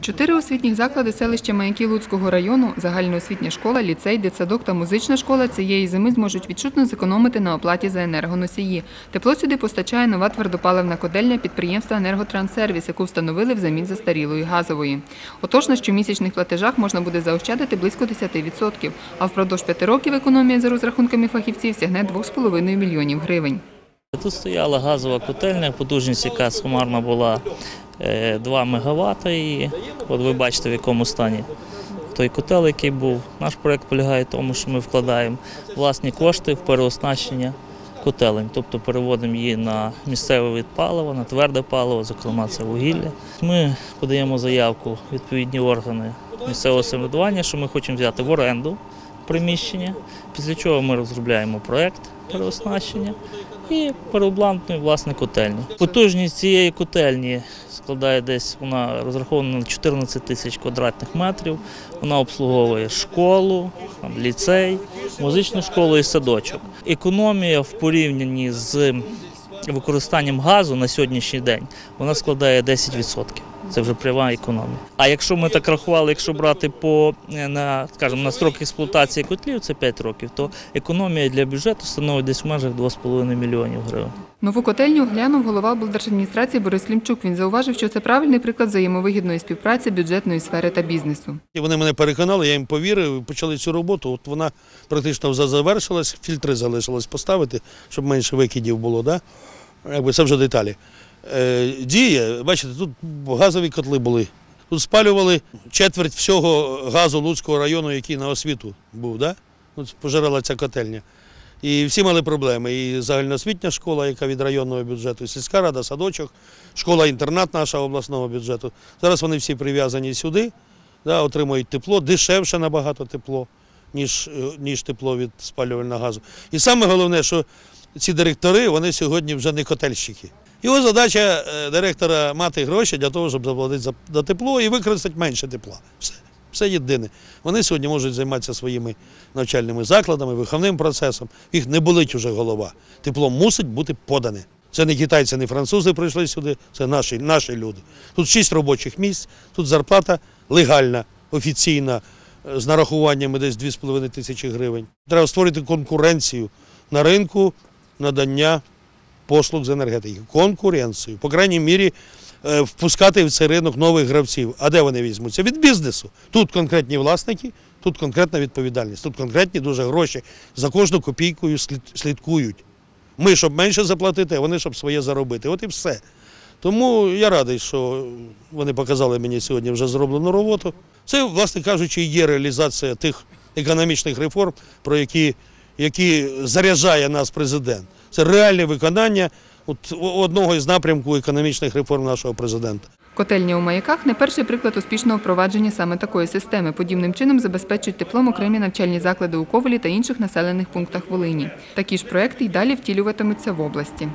Чотири освітніх заклади селища Маяки Луцького району, загальноосвітня школа, ліцей, дитсадок та музична школа цієї зими зможуть відчутно зекономити на оплаті за енергоносії. Тепло сюди постачає нова твердопаливна котельня підприємства «Енерготранссервіс», яку встановили взамін застарілої газової. Отож, на щомісячних платежах можна буде заощадити близько 10%, а впродовж п'яти років економія за розрахунками фахівців сягне 2,5 мільйонів гривень. Тут стояла газова котельня, потужність, яка сумарно була 2 МВт. І от ви бачите, в якому стані той котел, який був. Наш проект полягає в тому, що ми вкладаємо власні кошти в переоснащення котелень, тобто переводимо її на місцеве від палива, на тверде паливо, зокрема це вугілля. Ми подаємо заявку відповідні органи місцевого самоврядування, що ми хочемо взяти в оренду приміщення, після чого ми розробляємо проект переоснащення і переобладнуємо власне котельню. Потужність цієї котельні складає десь, вона розрахована на 14 тисяч квадратних метрів. Вона обслуговує школу, ліцей, музичну школу і садочок. Економія в порівнянні з використанням газу на сьогоднішній день вона складає 10%. Це вже пряма економія. А якщо ми так рахували, якщо брати по е, на скажімо, на строк експлуатації котлів, це 5 років, то економія для бюджету становить десь в межах 2,5 мільйонів гривень. Нову котельню оглянув голова облдержадміністрації Борис Лімчук. Він зауважив, що це правильний приклад взаємовигідної співпраці бюджетної сфери та бізнесу. І вони мене переконали, я їм повірив, почали цю роботу. От вона практично вже завершилась, фільтри залишилось поставити, щоб менше викидів було. Да? Якби це вже деталі. Е, діє, бачите, тут газові котли були. Тут спалювали четверть всього газу Луцького району, який на освіту був. Да? От пожирала ця котельня. І всі мали проблеми. І загальноосвітня школа, яка від районного бюджету, і сільська рада, садочок, школа-інтернат нашого обласного бюджету. Зараз вони всі прив'язані сюди, да, отримують тепло, дешевше набагато тепло, ніж, е, ніж тепло від спалювального газу. І саме головне, що ці директори вони сьогодні вже не котельщики. Його задача е, директора мати гроші для того, щоб заплатити за тепло і використати менше тепла. Все. Все єдине. Вони сьогодні можуть займатися своїми навчальними закладами, виховним процесом. Їх не болить уже голова. Тепло мусить бути подане. Це не китайці, не французи прийшли сюди, це наші, наші люди. Тут шість робочих місць, тут зарплата легальна, офіційна, е, з нарахуваннями десь 2,5 тисячі гривень. Треба створити конкуренцію на ринку надання послуг з енергетики. Конкуренцію. По крайній мірі, е, впускати в цей ринок нових гравців. А де вони візьмуться? Від бізнесу. Тут конкретні власники, тут конкретна відповідальність, тут конкретні дуже гроші. За кожну копійкою слід- слідкують. Ми, щоб менше заплатити, а вони, щоб своє заробити. От і все. Тому я радий, що вони показали мені сьогодні вже зроблену роботу. Це, власне кажучи, є реалізація тих економічних реформ, про які, які заряджає нас президент. Це реальне виконання от, одного із напрямків економічних реформ нашого президента. Котельня у маяках не перший приклад успішного впровадження саме такої системи. Подібним чином забезпечують теплом окремі навчальні заклади у Ковалі та інших населених пунктах Волині. Такі ж проекти й далі втілюватимуться в області.